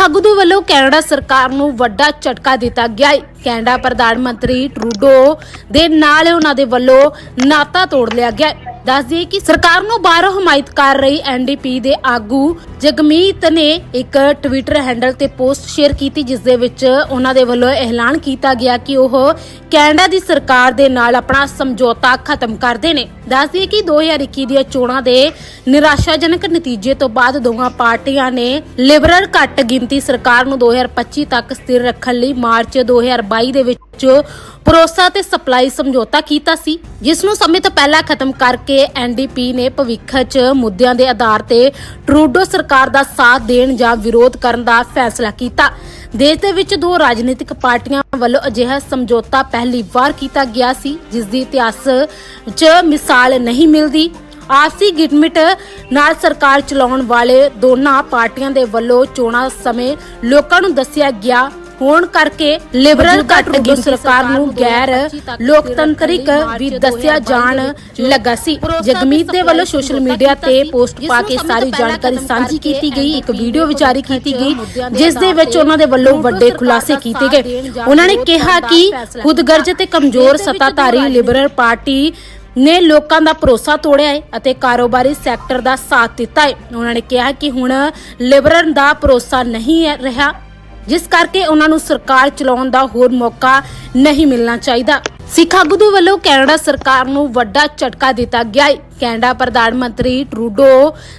ਆਗੂ ਵੱਲੋਂ ਕੈਨੇਡਾ ਸਰਕਾਰ ਨੂੰ ਵੱਡਾ ਝਟਕਾ ਦਿੱਤਾ ਗਿਆ ਹੈ। ਕੈਨੇਡਾ ਪ੍ਰਧਾਨ ਮੰਤਰੀ ਟਰੂਡੋ ਦੇ ਨਾਲ ਉਹਨਾਂ ਦੇ ਵੱਲੋਂ ਨਾਤਾ ਤੋੜ ਲਿਆ ਗਿਆ ਹੈ। ਦੱਸ ਦਈਏ ਕਿ ਸਰਕਾਰ ਨੂੰ ਬਾਹਰੋਂ ਹਮਾਇਤ ਕਰ ਰਹੀ ਐਨਡੀਪੀ ਦੇ ਆਗੂ ਜਗਮੀਤ ਨੇ ਇੱਕ ਟਵਿੱਟਰ ਹੈਂਡਲ ਤੇ ਪੋਸਟ ਸ਼ੇਅਰ ਕੀਤੀ, ਜਿਸ ਦੇ ਵਿੱਚ ਉਹਨਾਂ ਦੇ ਵੱਲੋਂ ਐਲਾਨ ਕੀਤਾ ਗਿਆ ਕਿ ਉਹ ਕੈਨੇਡਾ ਦੀ ਸਰਕਾਰ ਦੇ ਨਾਲ ਆਪਣਾ ਸਮਝੌਤਾ ਖਤਮ ਕਰਦੇ ਨੇ। ਦੱਸ ਦਈਏ ਕਿ 2021 ਦੀਆਂ ਚੋਣਾਂ ਦੇ ਨਿਰਾਸ਼ਾਜਨਕ ਨਤੀਜੇ ਤੋਂ ਬਾਅਦ ਦੋਵਾਂ ਪਾਰਟੀਆਂ ਨੇ ਲਿਬਰਲ ਘੱਟ ਗਿਣਤੀ ਸਰਕਾਰ ਨੂੰ 2025 ਤੱਕ ਸਥਿਰ ਰੱਖਣ ਲਈ ਮਾਰਚ 2022 ਦੇ ਵਿੱਚ ਭਰੋਸਾ ਤੇ ਸਪਲਾਈ ਸਮਝੌਤਾ ਕੀਤਾ ਸੀ, ਜਿਸ ਨੂੰ ਸਮੇਂ ਤੋਂ ਪਹਿਲਾਂ ਖਤਮ ਕਰਕੇ ਐਨਡੀਪੀ ਨੇ ਭਵਿੱਖ 'ਚ ਮੁੱਦਿਆਂ ਦੇ ਆਧਾਰ ਤੇ ਟਰੂਡੋ ਸਰਕਾਰ ਦਾ ਸਾਥ ਦੇਣ ਜਾਂ ਵਿਰੋਧ ਕਰਨ ਦਾ ਫੈਸਲਾ ਕੀਤਾ। ਦੇਸ਼ ਦੇ ਵਿੱਚ ਦੋ ਰਾਜਨੀਤਿਕ ਪਾਰਟੀਆਂ ਵੱਲੋਂ ਅਜਿਹਾ ਸਮਝੌਤਾ ਪਹਿਲੀ ਵਾਰ ਕੀਤਾ ਗਿਆ ਸੀ, ਜਿਸ ਦੀ ਇਤਿਹਾਸ 'ਚ ਮਿਸਾਲ ਨਹੀਂ ਮਿਲਦੀ। ਆਪਸੀ ਗਿਟਮਿਟ ਨਾਲ ਸਰਕਾਰ ਚਲਾਉਣ ਵਾਲੇ ਦੋਨਾਂ ਪਾਰਟੀਆਂ ਦੇ ਵੱਲੋਂ ਚੋਣਾਂ ਸਮੇਂ ਲੋਕਾਂ ਨੂੰ ਦੱਸਿਆ ਗਿਆ ਹੋਣ ਕਰਕੇ ਲਿਬਰਲ ਘੱਟ ਗਿਣਤੀ ਸਰਕਾਰ ਨੂੰ ਗੈਰ ਲੋਕਤੰਤਰਿਕ ਵੀ ਦੱਸਿਆ ਜਾਣ ਲੱਗਾ ਸੀ। ਜਗਮੀਤ ਦੇ ਵੱਲੋਂ ਸੋਸ਼ਲ ਮੀਡੀਆ ਤੇ ਪੋਸਟ ਪਾ ਕੇ ਸਾਰੀ ਜਾਣਕਾਰੀ ਸਾਂਝੀ ਕੀਤੀ ਗਈ। ਇੱਕ ਵੀਡੀਓ ਵਿਚਾਰੀ ਕੀਤੀ ਗਈ ਜਿਸ ਦੇ ਵਿੱਚ ਉਹਨਾਂ ਦੇ ਵੱਲੋਂ ਵੱਡੇ ਖੁਲਾਸੇ ਕੀਤੇ ਗਏ। ਉਹਨਾਂ ਨੇ ਕਿਹਾ ਕਿ ਖੁਦਗਰਜ ਤੇ ਕਮਜ਼ੋਰ ਸੱਤਾਧਾਰੀ ਲਿਬਰਲ ਪਾਰਟੀ ਨੇ ਲੋਕਾਂ ਦਾ ਭਰੋਸਾ ਤੋੜਿਆ ਹੈ ਅਤੇ ਕਾਰੋਬਾਰੀ ਸੈਕਟਰ ਦਾ ਸਾਥ ਦਿੱਤਾ ਹੈ। ਉਹਨਾਂ ਨੇ ਕਿਹਾ ਕਿ ਹੁਣ ਲਿਬਰਲ ਦਾ ਭਰੋਸਾ ਨਹੀਂ ਰਿਹਾ। ਜਿਸ ਕਰਕੇ ਉਹਨਾਂ ਨੂੰ ਸਰਕਾਰ ਚਲਾਉਣ ਦਾ ਹੋਰ ਮੌਕਾ ਨਹੀਂ ਮਿਲਣਾ ਚਾਹੀਦਾ। ਸਿੱਖ ਆਗੂ ਦੇ ਵੱਲੋਂ ਕੈਨੇਡਾ ਸਰਕਾਰ ਨੂੰ ਵੱਡਾ ਝਟਕਾ ਦਿੱਤਾ ਗਿਆ ਹੈ ਕੈਨੇਡਾ ਪ੍ਰਧਾਨ ਮੰਤਰੀ ਟਰੂਡੋ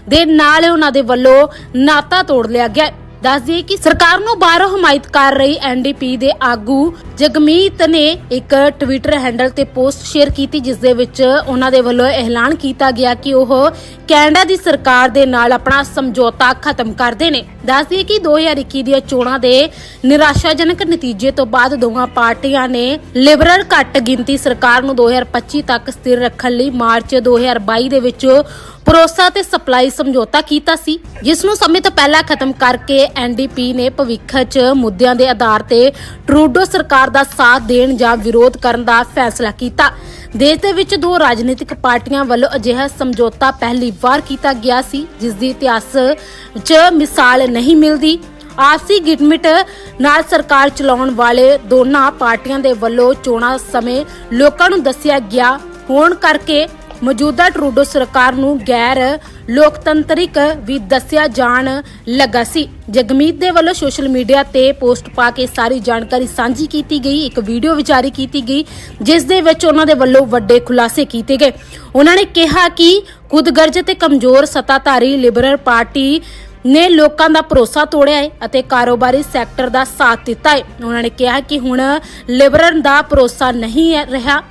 ਦੇ ਨਾਲ ਉਹਨਾਂ ਦੇ ਵੱਲੋਂ ਨਾਤਾ ਤੋੜ ਲਿਆ ਗਿਆ ਹੈ ਦੱਸ ਦਈਏ ਕਿ ਸਰਕਾਰ ਨੂੰ ਬਾਹਰੋਂ ਹਮਾਇਤ ਕਰ ਰਹੀ ਐਨਡੀਪੀ ਦੇ ਆਗੂ ਜਗਮੀਤ ਨੇ ਇੱਕ ਟਵਿੱਟਰ ਹੈਂਡਲ ਤੇ ਪੋਸਟ ਸ਼ੇਅਰ ਕੀਤੀ, ਜਿਸ ਦੇ ਵਿੱਚ ਉਹਨਾਂ ਦੇ ਵੱਲੋਂ ਐਲਾਨ ਕੀਤਾ ਗਿਆ ਕਿ ਉਹ ਕੈਨੇਡਾ ਦੀ ਸਰਕਾਰ ਦੇ ਨਾਲ ਆਪਣਾ ਸਮਝੌਤਾ ਖਤਮ ਕਰਦੇ ਨੇ। ਦੱਸ ਦਈਏ ਕਿ 2021 ਦੀਆਂ ਚੋਣਾਂ ਦੇ ਨਿਰਾਸ਼ਾਜਨਕ ਨਤੀਜੇ ਤੋਂ ਬਾਅਦ ਦੋਵਾਂ ਪਾਰਟੀਆਂ ਨੇ ਲਿਬਰਲ ਘੱਟ ਗਿਣਤੀ ਸਰਕਾਰ ਨੂੰ 2025 ਤੱਕ ਸਥਿਰ ਰੱਖਣ ਲਈ ਮਾਰਚ 2022 ਦੇ ਵਿੱਚ ਭਰੋਸਾ ਤੇ ਸਪਲਾਈ ਸਮਝੌਤਾ ਕੀਤਾ ਸੀ, ਜਿਸ ਨੂੰ ਸਮੇਂ ਤੋਂ ਪਹਿਲਾਂ ਖਤਮ ਕਰਕੇ ਐਨਡੀਪੀ ਨੇ ਭਵਿੱਖ 'ਚ ਮੁੱਦਿਆਂ ਦੇ ਆਧਾਰ ਤੇ ਟਰੂਡੋ ਸਰਕਾਰ ਦਾ ਸਾਥ ਦੇਣ ਜਾਂ ਵਿਰੋਧ ਕਰਨ ਦਾ ਫੈਸਲਾ ਕੀਤਾ। ਦੇਸ਼ ਦੇ ਵਿੱਚ ਦੋ ਰਾਜਨੀਤਿਕ ਪਾਰਟੀਆਂ ਵੱਲੋਂ ਅਜਿਹਾ ਸਮਝੌਤਾ ਪਹਿਲੀ ਵਾਰ ਕੀਤਾ ਗਿਆ ਸੀ, ਜਿਸ ਦੀ ਇਤਿਹਾਸ 'ਚ ਮਿਸਾਲ ਨਹੀਂ ਮਿਲਦੀ। ਆਪਸੀ ਗਿਟਮਿਟ ਨਾਲ ਸਰਕਾਰ ਚਲਾਉਣ ਵਾਲੇ ਦੋਨਾਂ ਪਾਰਟੀਆਂ ਦੇ ਵੱਲੋਂ ਚੋਣਾਂ ਸਮੇਂ ਲੋਕਾਂ ਨੂੰ ਦੱਸਿਆ ਗਿਆ। ਹੋਣ ਕਰਕੇ ਮੌਜੂਦਾ ਟਰੂਡੋ ਸਰਕਾਰ ਨੂੰ ਗੈਰ ਲੋਕਤੰਤਰਿਕ ਵੀ ਦੱਸਿਆ ਜਾਣ ਲੱਗਾ ਸੀ। ਜਗਮੀਤ ਦੇ ਵੱਲੋਂ ਸੋਸ਼ਲ ਮੀਡੀਆ ਤੇ ਪੋਸਟ ਪਾ ਕੇ ਸਾਰੀ ਜਾਣਕਾਰੀ ਸਾਂਝੀ ਕੀਤੀ ਗਈ, ਇੱਕ ਵੀਡੀਓ ਵਿਚਾਰੀ ਕੀਤੀ ਗਈ, ਜਿਸ ਦੇ ਵਿੱਚ ਉਹਨਾਂ ਦੇ ਵੱਲੋਂ ਵੱਡੇ ਖੁਲਾਸੇ ਕੀਤੇ ਗਏ। ਉਹਨਾਂ ਨੇ ਕਿਹਾ ਕਿ ਖੁਦਗਰਜ ਤੇ ਕਮਜ਼ੋਰ ਸੱਤਾਧਾਰੀ ਲਿਬਰਲ ਪਾਰਟੀ ਨੇ ਲੋਕਾਂ ਦਾ ਭਰੋਸਾ ਤੋੜਿਆ ਹੈ ਅਤੇ ਕਾਰੋਬਾਰੀ ਸੈਕਟਰ ਦਾ ਸਾਥ ਦਿੱਤਾ ਹੈ। ਉਹਨਾਂ ਨੇ ਕਿਹਾ ਕਿ ਹੁਣ ਲਿਬਰਲ ਦਾ ਭਰੋਸਾ ਨਹੀਂ ਰਿਹਾ।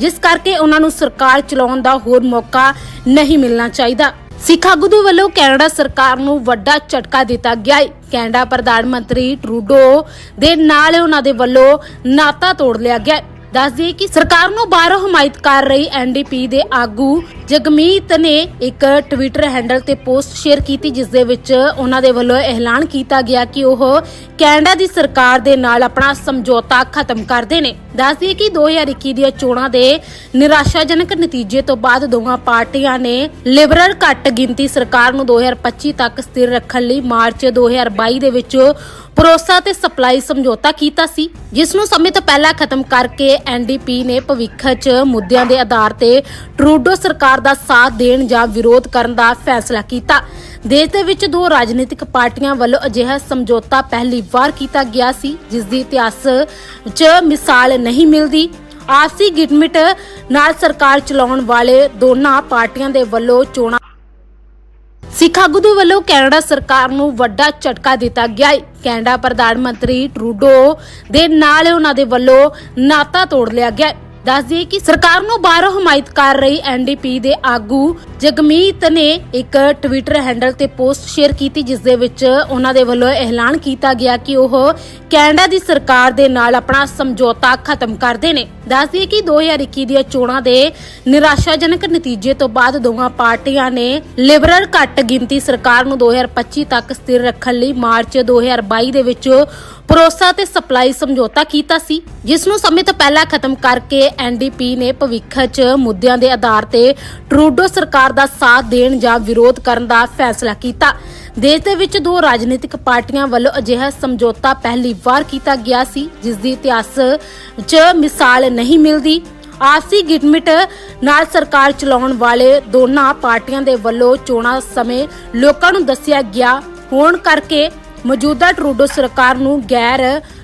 ਜਿਸ ਕਰਕੇ ਉਹਨਾਂ ਨੂੰ ਸਰਕਾਰ ਚਲਾਉਣ ਦਾ ਹੋਰ ਮੌਕਾ ਨਹੀਂ ਮਿਲਣਾ ਚਾਹੀਦਾ। ਸਿੱਖ ਆਗੂ ਦੇ ਵੱਲੋਂ ਕੈਨੇਡਾ ਸਰਕਾਰ ਨੂੰ ਵੱਡਾ ਝਟਕਾ ਦਿੱਤਾ ਗਿਆ ਹੈ ਕੈਨੇਡਾ ਪ੍ਰਧਾਨ ਮੰਤਰੀ ਟਰੂਡੋ ਦੇ ਨਾਲ ਉਹਨਾਂ ਦੇ ਵੱਲੋਂ ਨਾਤਾ ਤੋੜ ਲਿਆ ਗਿਆ ਹੈ ਦੱਸ ਦਈਏ ਕਿ ਸਰਕਾਰ ਨੂੰ ਬਾਹਰੋਂ ਹਮਾਇਤ ਕਰ ਰਹੀ ਐਨਡੀਪੀ ਦੇ ਆਗੂ ਜਗਮੀਤ ਨੇ ਇੱਕ ਟਵਿੱਟਰ ਹੈਂਡਲ ਤੇ ਪੋਸਟ ਸ਼ੇਅਰ ਕੀਤੀ, ਜਿਸ ਦੇ ਵਿੱਚ ਉਹਨਾਂ ਦੇ ਵੱਲੋਂ ਐਲਾਨ ਕੀਤਾ ਗਿਆ ਕਿ ਉਹ ਕੈਨੇਡਾ ਦੀ ਸਰਕਾਰ ਦੇ ਨਾਲ ਆਪਣਾ ਸਮਝੌਤਾ ਖਤਮ ਕਰਦੇ ਨੇ। ਦੱਸ ਦਈਏ ਕਿ 2021 ਦੀਆਂ ਚੋਣਾਂ ਦੇ ਨਿਰਾਸ਼ਾਜਨਕ ਨਤੀਜੇ ਤੋਂ ਬਾਅਦ ਦੋਵਾਂ ਪਾਰਟੀਆਂ ਨੇ ਲਿਬਰਲ ਘੱਟ ਗਿਣਤੀ ਸਰਕਾਰ ਨੂੰ 2025 ਤੱਕ ਸਥਿਰ ਰੱਖਣ ਲਈ ਮਾਰਚ 2022 ਦੇ ਵਿੱਚ ਭਰੋਸਾ ਤੇ ਸਪਲਾਈ ਸਮਝੌਤਾ ਕੀਤਾ ਸੀ, ਜਿਸ ਨੂੰ ਸਮੇਂ ਤੋਂ ਪਹਿਲਾਂ ਖਤਮ ਕਰਕੇ ਐਨਡੀਪੀ ਨੇ ਭਵਿੱਖ 'ਚ ਮੁੱਦਿਆਂ ਦੇ ਆਧਾਰ ਤੇ ਟਰੂਡੋ ਸਰਕਾਰ ਦਾ ਸਾਥ ਦੇਣ ਜਾਂ ਵਿਰੋਧ ਕਰਨ ਦਾ ਫੈਸਲਾ ਕੀਤਾ। ਦੇਸ਼ ਦੇ ਵਿੱਚ ਦੋ ਰਾਜਨੀਤਿਕ ਪਾਰਟੀਆਂ ਵੱਲੋਂ ਅਜਿਹਾ ਸਮਝੌਤਾ ਪਹਿਲੀ ਵਾਰ ਕੀਤਾ ਗਿਆ ਸੀ, ਜਿਸ ਦੀ ਇਤਿਹਾਸ 'ਚ ਮਿਸਾਲ ਨਹੀਂ ਮਿਲਦੀ। ਆਪਸੀ ਗਿਟਮਿਟ ਨਾਲ ਸਰਕਾਰ ਚਲਾਉਣ ਵਾਲੇ ਦੋਨਾਂ ਪਾਰਟੀਆਂ ਦੇ ਵੱਲੋਂ ਚੋਣਾਂ ਸਿੱਖ ਆਗੂ ਦੇ ਵੱਲੋਂ ਕੈਨੇਡਾ ਸਰਕਾਰ ਨੂੰ ਵੱਡਾ ਝਟਕਾ ਦਿੱਤਾ ਗਿਆ ਹੈ। ਕੈਨੇਡਾ ਪ੍ਰਧਾਨ ਮੰਤਰੀ ਟਰੂਡੋ ਦੇ ਨਾਲ ਉਹਨਾਂ ਦੇ ਵੱਲੋਂ ਨਾਤਾ ਤੋੜ ਲਿਆ ਗਿਆ ਹੈ। ਦੱਸ ਦਈਏ ਕਿ ਸਰਕਾਰ ਨੂੰ ਬਾਹਰੋਂ ਹਮਾਇਤ ਕਰ ਰਹੀ ਐਨਡੀਪੀ ਦੇ ਆਗੂ ਜਗਮੀਤ ਨੇ ਇੱਕ ਟਵਿੱਟਰ ਹੈਂਡਲ ਤੇ ਪੋਸਟ ਸ਼ੇਅਰ ਕੀਤੀ, ਜਿਸ ਦੇ ਵਿੱਚ ਉਹਨਾਂ ਦੇ ਵੱਲੋਂ ਐਲਾਨ ਕੀਤਾ ਗਿਆ ਕਿ ਉਹ ਕੈਨੇਡਾ ਦੀ ਸਰਕਾਰ ਦੇ ਨਾਲ ਆਪਣਾ ਸਮਝੌਤਾ ਖਤਮ ਕਰਦੇ ਨੇ। ਦੱਸ ਦਈਏ ਕਿ 2021 ਦੀਆਂ ਚੋਣਾਂ ਦੇ ਨਿਰਾਸ਼ਾਜਨਕ ਨਤੀਜੇ ਤੋਂ ਬਾਅਦ ਦੋਵਾਂ ਪਾਰਟੀਆਂ ਨੇ ਲਿਬਰਲ ਘੱਟ ਗਿਣਤੀ ਸਰਕਾਰ ਨੂੰ 2025 ਤੱਕ ਸਥਿਰ ਰੱਖਣ ਲਈ ਮਾਰਚ 2022 ਦੇ ਵਿੱਚ ਭਰੋਸਾ ਤੇ ਸਪਲਾਈ ਸਮਝੌਤਾ ਕੀਤਾ ਸੀ ਜਿਸ ਨੂੰ ਸਮੇਂ ਤੋਂ ਪਹਿਲਾਂ ਖਤਮ ਕਰਕੇ ਐਨਡੀਪੀ ਨੇ ਭਵਿੱਖ 'ਚ ਮੁੱਦਿਆਂ ਦੇ ਆਧਾਰ ਤੇ ਟਰੂਡੋ ਸਰਕਾਰ ਦਾ ਸਾਥ ਦੇਣ ਜਾਂ ਵਿਰੋਧ ਕਰਨ ਦਾ ਫੈਸਲਾ ਕੀਤਾ। ਦੇਸ਼ ਦੇ ਵਿੱਚ ਦੋ ਰਾਜਨੀਤਿਕ ਪਾਰਟੀਆਂ ਵੱਲੋਂ ਅਜਿਹਾ ਸਮਝੌਤਾ ਪਹਿਲੀ ਵਾਰ ਕੀਤਾ ਗਿਆ ਸੀ ਜਿਸ ਦੀ ਇਤਿਹਾਸ 'ਚ ਮਿਸਾਲ ਨਹੀਂ ਮਿਲਦੀ। ਆਪਸੀ ਗਿਟਮਿਟ ਨਾਲ ਸਰਕਾਰ ਚਲਾਉਣ ਵਾਲੇ ਦੋਨਾਂ ਪਾਰਟੀਆਂ ਦੇ ਵੱਲੋਂ ਚੋਣਾਂ ਸਮੇਂ ਲੋਕਾਂ ਨੂੰ ਦੱਸਿਆ ਗਿਆ, ਹੋਣ ਕਰਕੇ ਮੌਜੂਦਾ ਟਰੂਡੋ ਸਰਕਾਰ ਨੂੰ ਗੈਰ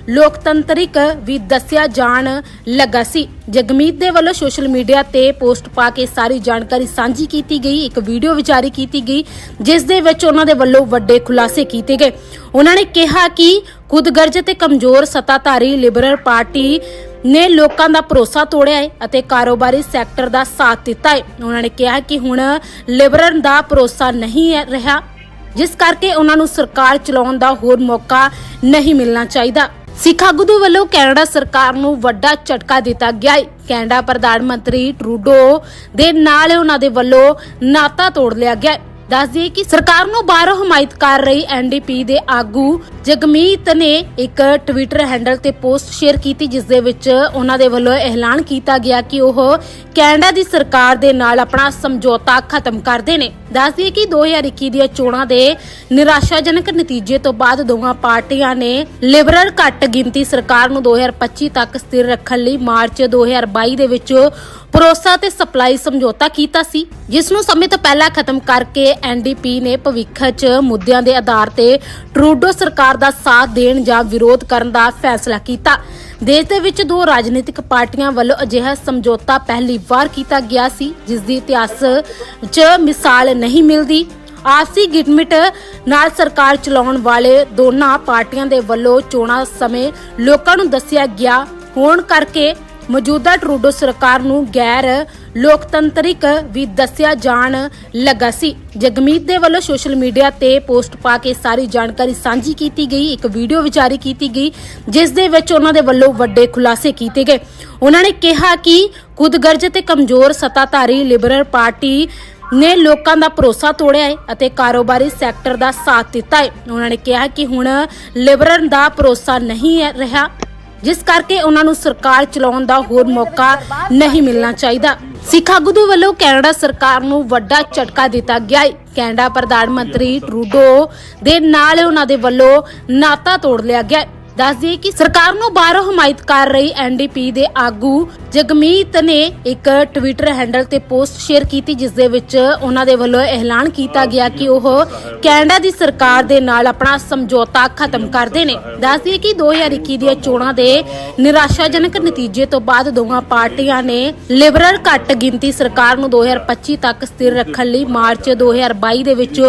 ਲੋਕਤੰਤਰਿਕ ਵੀ ਦੱਸਿਆ ਜਾਣ ਲੱਗਾ ਸੀ। ਜਗਮੀਤ ਦੇ ਵੱਲੋਂ ਸੋਸ਼ਲ ਮੀਡੀਆ ਤੇ ਪੋਸਟ ਪਾ ਕੇ ਸਾਰੀ ਜਾਣਕਾਰੀ ਸਾਂਝੀ ਕੀਤੀ ਗਈ, ਇੱਕ ਵੀਡੀਓ ਵਿਚਾਰੀ ਕੀਤੀ ਗਈ, ਜਿਸ ਦੇ ਵਿੱਚ ਉਹਨਾਂ ਦੇ ਵੱਲੋਂ ਵੱਡੇ ਖੁਲਾਸੇ ਕੀਤੇ ਗਏ। ਉਹਨਾਂ ਨੇ ਕਿਹਾ ਕਿ ਖੁਦਗਰਜ ਤੇ ਕਮਜ਼ੋਰ ਸੱਤਾਧਾਰੀ ਲਿਬਰਲ ਪਾਰਟੀ ਨੇ ਲੋਕਾਂ ਦਾ ਭਰੋਸਾ ਤੋੜਿਆ ਹੈ ਅਤੇ ਕਾਰੋਬਾਰੀ ਸੈਕਟਰ ਦਾ ਸਾਥ ਦਿੱਤਾ ਹੈ। ਉਹਨਾਂ ਨੇ ਕਿਹਾ ਕਿ ਹੁਣ ਲਿਬਰਲ ਦਾ ਭਰੋਸਾ ਨਹੀਂ ਰਿਹਾ। ਜਿਸ ਕਰਕੇ ਉਹਨਾਂ ਨੂੰ ਸਰਕਾਰ ਚਲਾਉਣ ਦਾ ਹੋਰ ਮੌਕਾ ਨਹੀਂ ਮਿਲਣਾ ਚਾਹੀਦਾ। ਸਿੱਖ ਆਗੂ ਦੇ ਵੱਲੋਂ ਕੈਨੇਡਾ ਸਰਕਾਰ ਨੂੰ ਵੱਡਾ ਝਟਕਾ ਦਿੱਤਾ ਗਿਆ ਹੈ ਕੈਨੇਡਾ ਪ੍ਰਧਾਨ ਮੰਤਰੀ ਟਰੂਡੋ ਦੇ ਨਾਲ ਉਹਨਾਂ ਦੇ ਵੱਲੋਂ ਨਾਤਾ ਤੋੜ ਲਿਆ ਗਿਆ ਹੈ ਦੱਸ ਦਈਏ ਕਿ ਸਰਕਾਰ ਨੂੰ ਬਾਹਰੋਂ ਹਮਾਇਤ ਕਰ ਰਹੀ ਐਨਡੀਪੀ ਦੇ ਆਗੂ ਜਗਮੀਤ ਨੇ ਇੱਕ ਟਵਿੱਟਰ ਹੈਂਡਲ ਤੇ ਪੋਸਟ ਸ਼ੇਅਰ ਕੀਤੀ, ਜਿਸ ਦੇ ਵਿੱਚ ਉਹਨਾਂ ਦੇ ਵੱਲੋਂ ਐਲਾਨ ਕੀਤਾ ਗਿਆ ਕਿ ਉਹ ਕੈਨੇਡਾ ਦੀ ਸਰਕਾਰ ਦੇ ਨਾਲ ਆਪਣਾ ਸਮਝੌਤਾ ਖਤਮ ਕਰਦੇ ਨੇ। ਦੱਸ ਦਈਏ ਕਿ 2021 ਦੀਆਂ ਚੋਣਾਂ ਦੇ ਨਿਰਾਸ਼ਾਜਨਕ ਨਤੀਜੇ ਤੋਂ ਬਾਅਦ ਦੋਵਾਂ ਪਾਰਟੀਆਂ ਨੇ ਲਿਬਰਲ ਘੱਟ ਗਿਣਤੀ ਸਰਕਾਰ ਨੂੰ 2025 ਤੱਕ ਸਥਿਰ ਰੱਖਣ ਲਈ ਮਾਰਚ 2022 ਦੇ ਵਿੱਚ ਭਰੋਸਾ ਤੇ ਸਪਲਾਈ ਸਮਝੌਤਾ ਕੀਤਾ ਸੀ, ਜਿਸ ਨੂੰ ਸਮੇਂ ਤੋਂ ਪਹਿਲਾਂ ਖਤਮ ਕਰਕੇ ਐਨਡੀਪੀ ਨੇ ਭਵਿੱਖ 'ਚ ਮੁੱਦਿਆਂ ਦੇ ਆਧਾਰ ਤੇ ਟਰੂਡੋ ਸਰਕਾਰ ਦਾ ਸਾਥ ਦੇਣ ਜਾਂ ਵਿਰੋਧ ਕਰਨ ਦਾ ਫੈਸਲਾ ਕੀਤਾ। ਦੇਸ਼ ਦੇ ਵਿੱਚ ਦੋ ਰਾਜਨੀਤਿਕ ਪਾਰਟੀਆਂ ਵੱਲੋਂ ਅਜਿਹਾ ਸਮਝੌਤਾ ਪਹਿਲੀ ਵਾਰ ਕੀਤਾ ਗਿਆ ਸੀ, ਜਿਸ ਦੀ ਇਤਿਹਾਸ 'ਚ ਮਿਸਾਲ ਨਹੀਂ ਮਿਲਦੀ। ਆਪਸੀ ਗਿਟਮਿਟ ਨਾਲ ਸਰਕਾਰ ਚਲਾਉਣ ਵਾਲੇ ਦੋਨਾਂ ਪਾਰਟੀਆਂ ਦੇ ਵੱਲੋਂ ਚੋਣਾਂ ਸਮੇਂ ਲੋਕਾਂ ਨੂੰ ਦੱਸਿਆ ਗਿਆ। ਹੋਣ ਕਰਕੇ ਮੌਜੂਦਾ ਟਰੂਡੋ ਸਰਕਾਰ ਨੂੰ ਗੈਰ ਲੋਕਤੰਤਰਿਕ ਵੀ ਦੱਸਿਆ ਜਾਣ ਲੱਗਾ ਸੀ। ਜਗਮੀਤ ਦੇ ਵੱਲੋਂ ਸੋਸ਼ਲ ਮੀਡੀਆ ਤੇ ਪੋਸਟ ਪਾ ਕੇ ਸਾਰੀ ਜਾਣਕਾਰੀ ਸਾਂਝੀ ਕੀਤੀ ਗਈ, ਇੱਕ ਵੀਡੀਓ ਵਿਚਾਰੀ ਕੀਤੀ ਗਈ, ਜਿਸ ਦੇ ਵਿੱਚ ਉਹਨਾਂ ਦੇ ਵੱਲੋਂ ਵੱਡੇ ਖੁਲਾਸੇ ਕੀਤੇ ਗਏ। ਉਹਨਾਂ ਨੇ ਕਿਹਾ ਕਿ ਖੁਦਗਰਜ ਤੇ ਕਮਜ਼ੋਰ ਸੱਤਾਧਾਰੀ ਲਿਬਰਲ ਪਾਰਟੀ ਨੇ ਲੋਕਾਂ ਦਾ ਭਰੋਸਾ ਤੋੜਿਆ ਹੈ ਅਤੇ ਕਾਰੋਬਾਰੀ ਸੈਕਟਰ ਦਾ ਸਾਥ ਦਿੱਤਾ ਹੈ। ਉਹਨਾਂ ਨੇ ਕਿਹਾ ਕਿ ਹੁਣ ਲਿਬਰਲ ਦਾ ਭਰੋਸਾ ਨਹੀਂ ਰਿਹਾ। ਜਿਸ ਕਰਕੇ ਉਹਨਾਂ ਨੂੰ ਸਰਕਾਰ ਚਲਾਉਣ ਦਾ ਹੋਰ ਮੌਕਾ ਨਹੀਂ ਮਿਲਣਾ ਚਾਹੀਦਾ। ਸਿੱਖ ਆਗੂ ਦੇ ਵੱਲੋਂ ਕੈਨੇਡਾ ਸਰਕਾਰ ਨੂੰ ਵੱਡਾ ਝਟਕਾ ਦਿੱਤਾ ਗਿਆ ਹੈ ਕੈਨੇਡਾ ਪ੍ਰਧਾਨ ਮੰਤਰੀ ਟਰੂਡੋ ਦੇ ਨਾਲ ਉਹਨਾਂ ਦੇ ਵੱਲੋਂ ਨਾਤਾ ਤੋੜ ਲਿਆ ਗਿਆ ਦੱਸ ਦਈਏ ਕਿ ਸਰਕਾਰ ਨੂੰ ਬਾਹਰੋਂ ਹਮਾਇਤ ਕਰ ਰਹੀ ਐਨਡੀਪੀ ਦੇ ਆਗੂ ਜਗਮੀਤ ਨੇ ਇੱਕ ਟਵਿੱਟਰ ਹੈਂਡਲ ਤੇ ਪੋਸਟ ਸ਼ੇਅਰ ਕੀਤੀ, ਜਿਸ ਦੇ ਵਿੱਚ ਉਹਨਾਂ ਦੇ ਵੱਲੋਂ ਐਲਾਨ ਕੀਤਾ ਗਿਆ ਕਿ ਉਹ ਕੈਨੇਡਾ ਦੀ ਸਰਕਾਰ ਦੇ ਨਾਲ ਆਪਣਾ ਸਮਝੌਤਾ ਖਤਮ ਕਰਦੇ ਨੇ। ਦੱਸ ਦਈਏ ਕਿ 2021 ਦੀਆਂ ਚੋਣਾਂ ਦੇ ਨਿਰਾਸ਼ਾਜਨਕ ਨਤੀਜੇ ਤੋਂ ਬਾਅਦ ਦੋਵਾਂ ਪਾਰਟੀਆਂ ਨੇ ਲਿਬਰਲ ਘੱਟ ਗਿਣਤੀ ਸਰਕਾਰ ਨੂੰ 2025 ਤੱਕ ਸਥਿਰ ਰੱਖਣ ਲਈ ਮਾਰਚ 2022 ਦੇ ਵਿੱਚ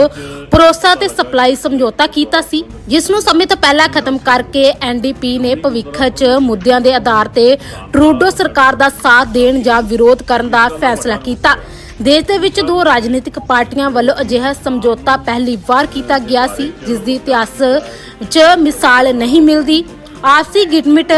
ਭਰੋਸਾ ਤੇ ਸਪਲਾਈ ਸਮਝੌਤਾ ਕੀਤਾ ਸੀ, ਜਿਸ ਨੂੰ ਸਮੇਂ ਤੋਂ ਪਹਿਲਾਂ ਖਤਮ ਕਰਕੇ ਐਨਡੀਪੀ ਨੇ ਭਵਿੱਖ 'ਚ ਮੁੱਦਿਆਂ ਦੇ ਆਧਾਰ ਤੇ ਟਰੂਡੋ ਸਰਕਾਰ ਦਾ ਸਾਥ ਦੇਣ ਜਾਂ ਵਿਰੋਧ ਕਰਨ ਦਾ ਫੈਸਲਾ ਕੀਤਾ। ਦੇਸ਼ ਦੇ ਵਿੱਚ ਦੋ ਰਾਜਨੀਤਿਕ ਪਾਰਟੀਆਂ ਵੱਲੋਂ ਅਜਿਹਾ ਸਮਝੌਤਾ ਪਹਿਲੀ ਵਾਰ ਕੀਤਾ ਗਿਆ ਸੀ, ਜਿਸ ਦੀ ਇਤਿਹਾਸ 'ਚ ਮਿਸਾਲ ਨਹੀਂ ਮਿਲਦੀ। ਆਪਸੀ ਗਿਟਮਿਟ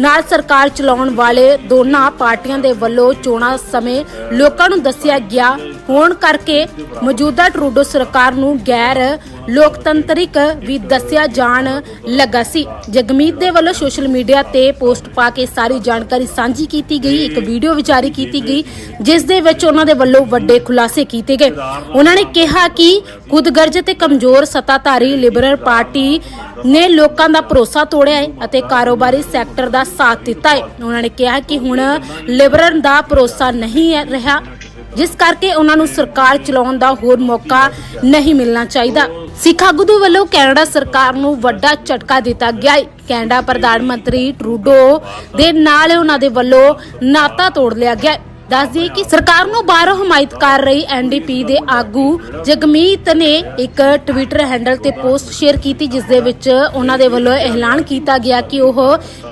ਨਾਲ ਸਰਕਾਰ ਚਲਾਉਣ ਵਾਲੇ ਦੋਨਾਂ ਪਾਰਟੀਆਂ ਦੇ ਵੱਲੋਂ ਚੋਣਾਂ ਸਮੇਂ ਲੋਕਾਂ ਨੂੰ ਦੱਸਿਆ ਗਿਆ। ਹੋਣ ਕਰਕੇ ਮੌਜੂਦਾ ਟਰੂਡੋ ਸਰਕਾਰ ਨੂੰ ਗੈਰ ਲੋਕਤੰਤਰਿਕ ਵੀ ਦੱਸਿਆ ਜਾਣ ਲੱਗਾ ਸੀ। ਜਗਮੀਤ ਦੇ ਵੱਲੋਂ ਸੋਸ਼ਲ ਮੀਡੀਆ ਤੇ ਪੋਸਟ ਪਾ ਕੇ ਸਾਰੀ ਜਾਣਕਾਰੀ ਸਾਂਝੀ ਕੀਤੀ ਗਈ, ਇੱਕ ਵੀਡੀਓ ਵਿਚਾਰੀ ਕੀਤੀ ਗਈ, ਜਿਸ ਦੇ ਵਿੱਚ ਉਹਨਾਂ ਦੇ ਵੱਲੋਂ ਵੱਡੇ ਖੁਲਾਸੇ ਕੀਤੇ ਗਏ। ਉਹਨਾਂ ਨੇ ਕਿਹਾ ਕਿ ਖੁਦਗਰਜ ਤੇ ਕਮਜ਼ੋਰ ਸੱਤਾਧਾਰੀ ਲਿਬਰਲ ਪਾਰਟੀ ਨੇ ਲੋਕਾਂ ਦਾ ਭਰੋਸਾ ਤੋੜਿਆ ਹੈ ਅਤੇ ਕਾਰੋਬਾਰੀ ਸੈਕਟਰ ਦਾ ਸਾਥ ਦਿੱਤਾ ਹੈ। ਉਹਨਾਂ ਨੇ ਕਿਹਾ ਕਿ ਹੁਣ ਲਿਬਰਲ ਦਾ ਭਰੋਸਾ ਨਹੀਂ ਰਿਹਾ। ਜਿਸ ਕਰਕੇ ਉਹਨਾਂ ਨੂੰ ਸਰਕਾਰ ਚਲਾਉਣ ਦਾ ਹੋਰ ਮੌਕਾ ਨਹੀਂ ਮਿਲਣਾ ਚਾਹੀਦਾ। ਸਿੱਖ ਆਗੂ ਦੇ ਵੱਲੋਂ ਕੈਨੇਡਾ ਸਰਕਾਰ ਨੂੰ ਵੱਡਾ ਝਟਕਾ ਦਿੱਤਾ ਗਿਆ ਹੈ। ਕੈਨੇਡਾ ਪ੍ਰਧਾਨ ਮੰਤਰੀ ਟਰੂਡੋ ਦੇ ਨਾਲ ਉਹਨਾਂ ਦੇ ਵੱਲੋਂ ਨਾਤਾ ਤੋੜ ਲਿਆ ਗਿਆ ਦੱਸ ਦਈਏ ਕਿ ਸਰਕਾਰ ਨੂੰ ਬਾਹਰੋਂ ਹਮਾਇਤ ਕਰ ਰਹੀ ਐਨਡੀਪੀ ਦੇ ਆਗੂ ਜਗਮੀਤ ਨੇ ਇੱਕ ਟਵਿੱਟਰ ਹੈਂਡਲ ਤੇ ਪੋਸਟ ਸ਼ੇਅਰ ਕੀਤੀ, ਜਿਸ ਦੇ ਵਿੱਚ ਉਹਨਾਂ ਦੇ ਵੱਲੋਂ ਐਲਾਨ ਕੀਤਾ ਗਿਆ ਕਿ ਉਹ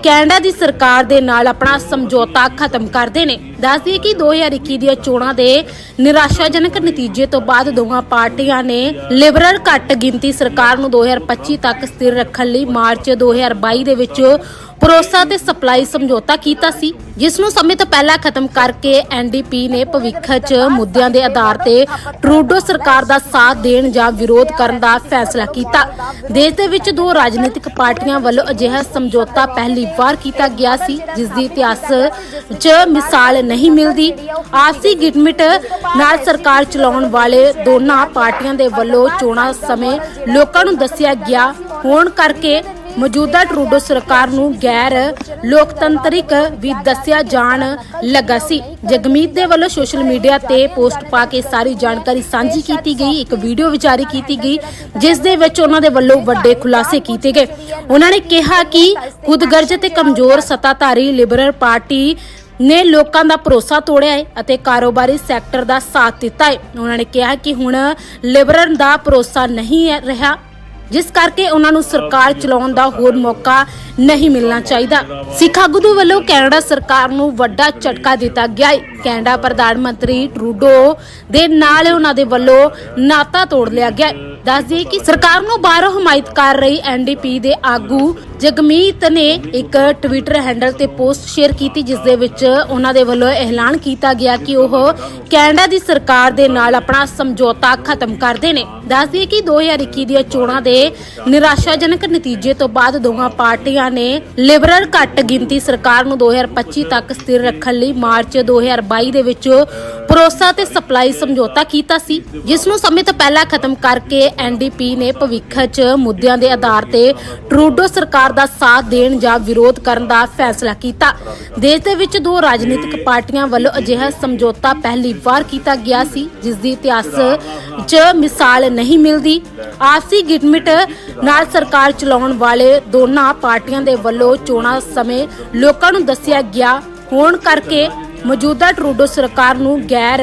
ਕੈਨੇਡਾ ਦੀ ਸਰਕਾਰ ਦੇ ਨਾਲ ਆਪਣਾ ਸਮਝੌਤਾ ਖਤਮ ਕਰਦੇ ਨੇ। ਦੱਸ ਦਈਏ ਕਿ 2021 ਦੀਆਂ ਚੋਣਾਂ ਦੇ ਨਿਰਾਸ਼ਾਜਨਕ ਨਤੀਜੇ ਤੋਂ ਬਾਅਦ ਦੋਵਾਂ ਪਾਰਟੀਆਂ ਨੇ ਲਿਬਰਲ ਘੱਟ ਗਿਣਤੀ ਸਰਕਾਰ ਨੂੰ 2025 ਤੱਕ ਸਥਿਰ ਰੱਖਣ ਲਈ ਮਾਰਚ 2022 ਦੇ ਵਿੱਚ ਭਰੋਸਾ ਤੇ ਸਪਲਾਈ ਸਮਝੌਤਾ ਕੀਤਾ ਸੀ, ਜਿਸ ਨੂੰ ਸਮੇਂ ਤੋਂ ਪਹਿਲਾਂ ਖਤਮ ਕਰਕੇ ਐਨਡੀਪੀ ਨੇ ਭਵਿੱਖ 'ਚ ਮੁੱਦਿਆਂ ਦੇ ਆਧਾਰ ਤੇ ਟਰੂਡੋ ਸਰਕਾਰ ਦਾ ਸਾਥ ਦੇਣ ਜਾਂ ਵਿਰੋਧ ਕਰਨ ਦਾ ਫੈਸਲਾ ਕੀਤਾ। ਦੇਸ਼ ਦੇ ਵਿੱਚ ਦੋ ਰਾਜਨੀਤਿਕ ਪਾਰਟੀਆਂ ਵੱਲੋਂ ਅਜਿਹਾ ਸਮਝੌਤਾ ਪਹਿਲੀ ਵਾਰ ਕੀਤਾ ਗਿਆ ਸੀ, ਜਿਸ ਦੀ ਇਤਿਹਾਸ 'ਚ ਮਿਸਾਲ ਨਹੀਂ ਮਿਲਦੀ। ਆਪਸੀ ਗਿਟਮਿਟ ਨਾਲ ਸਰਕਾਰ ਚਲਾਉਣ ਵਾਲੇ ਦੋਨਾਂ ਪਾਰਟੀਆਂ ਦੇ ਵੱਲੋਂ ਚੋਣਾਂ ਸਮੇਂ ਲੋਕਾਂ ਨੂੰ ਦੱਸਿਆ ਗਿਆ। ਹੋਣ ਕਰਕੇ ਮੌਜੂਦਾ ਟਰੂਡੋ ਸਰਕਾਰ ਨੂੰ ਗੈਰ ਲੋਕਤੰਤਰਿਕ ਵੀ ਦੱਸਿਆ ਜਾਣ ਲੱਗਾ ਸੀ। ਜਗਮੀਤ ਦੇ ਵੱਲੋਂ ਸੋਸ਼ਲ ਮੀਡੀਆ ਤੇ ਪੋਸਟ ਪਾ ਕੇ ਸਾਰੀ ਜਾਣਕਾਰੀ ਸਾਂਝੀ ਕੀਤੀ ਗਈ, ਇੱਕ ਵੀਡੀਓ ਵਿਚਾਰੀ ਕੀਤੀ ਗਈ, ਜਿਸ ਦੇ ਵਿੱਚ ਉਹਨਾਂ ਦੇ ਵੱਲੋਂ ਵੱਡੇ ਖੁਲਾਸੇ ਕੀਤੇ ਗਏ। ਉਹਨਾਂ ਨੇ ਕਿਹਾ ਕਿ ਖੁਦਗਰਜ ਤੇ ਕਮਜ਼ੋਰ ਸੱਤਾਧਾਰੀ ਲਿਬਰਲ ਪਾਰਟੀ ਨੇ ਲੋਕਾਂ ਦਾ ਭਰੋਸਾ ਤੋੜਿਆ ਹੈ ਅਤੇ ਕਾਰੋਬਾਰੀ ਸੈਕਟਰ ਦਾ ਸਾਥ ਦਿੱਤਾ ਹੈ। ਉਹਨਾਂ ਨੇ ਕਿਹਾ ਕਿ ਹੁਣ ਲਿਬਰਲ ਦਾ ਭਰੋਸਾ ਨਹੀਂ ਰਿਹਾ। ਜਿਸ ਕਰਕੇ ਉਹਨਾਂ ਨੂੰ ਸਰਕਾਰ ਚਲਾਉਣ ਦਾ ਹੋਰ ਮੌਕਾ ਨਹੀਂ ਮਿਲਣਾ ਚਾਹੀਦਾ। ਸਿੱਖ ਆਗੂ ਦੇ ਵੱਲੋਂ ਕੈਨੇਡਾ ਸਰਕਾਰ ਨੂੰ ਵੱਡਾ ਝਟਕਾ ਦਿੱਤਾ ਗਿਆ ਹੈ। ਕੈਨੇਡਾ ਪ੍ਰਧਾਨ ਮੰਤਰੀ ਟਰੂਡੋ ਦੇ ਨਾਲ ਉਹਨਾਂ ਦੇ ਵੱਲੋਂ ਨਾਤਾ ਤੋੜ ਲਿਆ ਗਿਆ ਹੈ। ਦੱਸ ਦਈਏ ਕਿ ਸਰਕਾਰ ਨੂੰ ਬਾਹਰੋਂ ਹਮਾਇਤ ਕਰ ਰਹੀ ਐਨਡੀਪੀ ਦੇ ਆਗੂ ਜਗਮੀਤ ਨੇ ਇੱਕ ਟਵਿੱਟਰ ਹੈਂਡਲ ਤੇ ਪੋਸਟ ਸ਼ੇਅਰ ਕੀਤੀ, ਜਿਸ ਦੇ ਵਿੱਚ ਉਹਨਾਂ ਦੇ ਵੱਲੋਂ ਐਲਾਨ ਕੀਤਾ ਗਿਆ ਕਿ ਉਹ ਕੈਨੇਡਾ ਦੀ ਸਰਕਾਰ ਦੇ ਨਾਲ ਆਪਣਾ ਸਮਝੌਤਾ ਖਤਮ ਕਰਦੇ ਨੇ। ਦੱਸ ਦਈਏ ਕਿ 2021 ਦੀਆਂ ਚੋਣਾਂ ਦੇ ਨਿਰਾਸ਼ਾਜਨਕ ਨਤੀਜੇ ਤੋਂ ਬਾਅਦ ਦੋਵਾਂ ਪਾਰਟੀਆਂ ਨੇ ਲਿਬਰਲ ਘੱਟ ਗਿਣਤੀ ਸਰਕਾਰ ਨੂੰ 2025 ਤੱਕ ਸਥਿਰ ਰੱਖਣ ਲਈ ਮਾਰਚ 2022 ਦੇ ਵਿੱਚ ਭਰੋਸਾ ਤੇ ਸਪਲਾਈ ਸਮਝੌਤਾ ਕੀਤਾ ਸੀ, ਜਿਸ ਨੂੰ ਸਮੇਂ ਤੋਂ ਪਹਿਲਾਂ ਖਤਮ ਕਰਕੇ ਐਨਡੀਪੀ ਨੇ ਭਵਿੱਖ 'ਚ ਮੁੱਦਿਆਂ ਦੇ ਆਧਾਰ ਤੇ ਟਰੂਡੋ ਸਰਕਾਰ ਦਾ ਸਾਥ ਦੇਣ ਜਾਂ ਵਿਰੋਧ ਕਰਨ ਦਾ ਫੈਸਲਾ ਕੀਤਾ। ਦੇਸ਼ ਦੇ ਵਿੱਚ ਦੋ ਰਾਜਨੀਤਿਕ ਪਾਰਟੀਆਂ ਵੱਲੋਂ ਅਜਿਹਾ ਸਮਝੌਤਾ ਪਹਿਲੀ ਵਾਰ ਕੀਤਾ ਗਿਆ ਸੀ, ਜਿਸ ਦੀ ਇਤਿਹਾਸ 'ਚ ਮਿਸਾਲ ਨਹੀਂ ਮਿਲਦੀ। ਆਪਸੀ ਗਿਟਮਿਟ ਨਾਲ ਸਰਕਾਰ ਚਲਾਉਣ ਵਾਲੇ ਦੋਨਾਂ ਪਾਰਟੀਆਂ ਦੇ ਵੱਲੋਂ ਚੋਣਾਂ ਸਮੇਂ ਲੋਕਾਂ ਨੂੰ ਦੱਸਿਆ ਗਿਆ, ਹੋਣ ਕਰਕੇ ਮੌਜੂਦਾ ਟਰੂਡੋ ਸਰਕਾਰ ਨੂੰ ਗੈਰ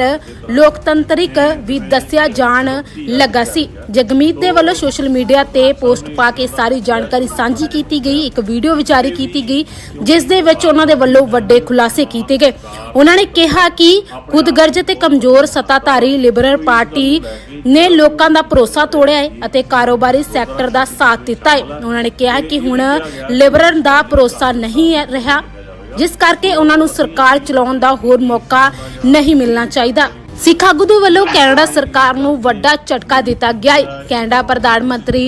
ਲੋਕਤੰਤਰਿਕ ਵੀ ਦੱਸਿਆ ਜਾਣ ਲੱਗਾ ਸੀ। ਜਗਮੀਤ ਦੇ ਵੱਲੋਂ ਸੋਸ਼ਲ ਮੀਡੀਆ ਤੇ ਪੋਸਟ ਪਾ ਕੇ ਸਾਰੀ ਜਾਣਕਾਰੀ ਸਾਂਝੀ ਕੀਤੀ ਗਈ। ਇੱਕ ਵੀਡੀਓ ਵਿਚਾਰੀ ਕੀਤੀ ਗਈ, ਜਿਸ ਦੇ ਵਿੱਚ ਉਹਨਾਂ ਦੇ ਵੱਲੋਂ ਵੱਡੇ ਖੁਲਾਸੇ ਕੀਤੇ ਗਏ। ਉਹਨਾਂ ਨੇ ਕਿਹਾ ਕਿ ਖੁਦਗਰਜ ਤੇ ਕਮਜ਼ੋਰ ਸੱਤਾਧਾਰੀ ਲਿਬਰਲ ਪਾਰਟੀ ਨੇ ਲੋਕਾਂ ਦਾ ਭਰੋਸਾ ਤੋੜਿਆ ਹੈ ਅਤੇ ਕਾਰੋਬਾਰੀ ਸੈਕਟਰ ਦਾ ਸਾਥ ਦਿੱਤਾ ਹੈ। ਉਹਨਾਂ ਨੇ ਕਿਹਾ ਕਿ ਹੁਣ ਲਿਬਰਲ ਦਾ ਭਰੋਸਾ ਨਹੀਂ ਰਿਹਾ। ਜਿਸ ਕਰਕੇ ਉਹਨਾਂ ਨੂੰ ਸਰਕਾਰ ਚਲਾਉਣ ਦਾ ਹੋਰ ਮੌਕਾ ਨਹੀਂ ਮਿਲਣਾ ਚਾਹੀਦਾ। ਸਿੱਖ ਆਗੂ ਦੇ ਵੱਲੋਂ ਕੈਨੇਡਾ ਸਰਕਾਰ ਨੂੰ ਵੱਡਾ ਝਟਕਾ ਦਿੱਤਾ ਗਿਆ ਹੈ। ਕੈਨੇਡਾ ਪ੍ਰਧਾਨ ਮੰਤਰੀ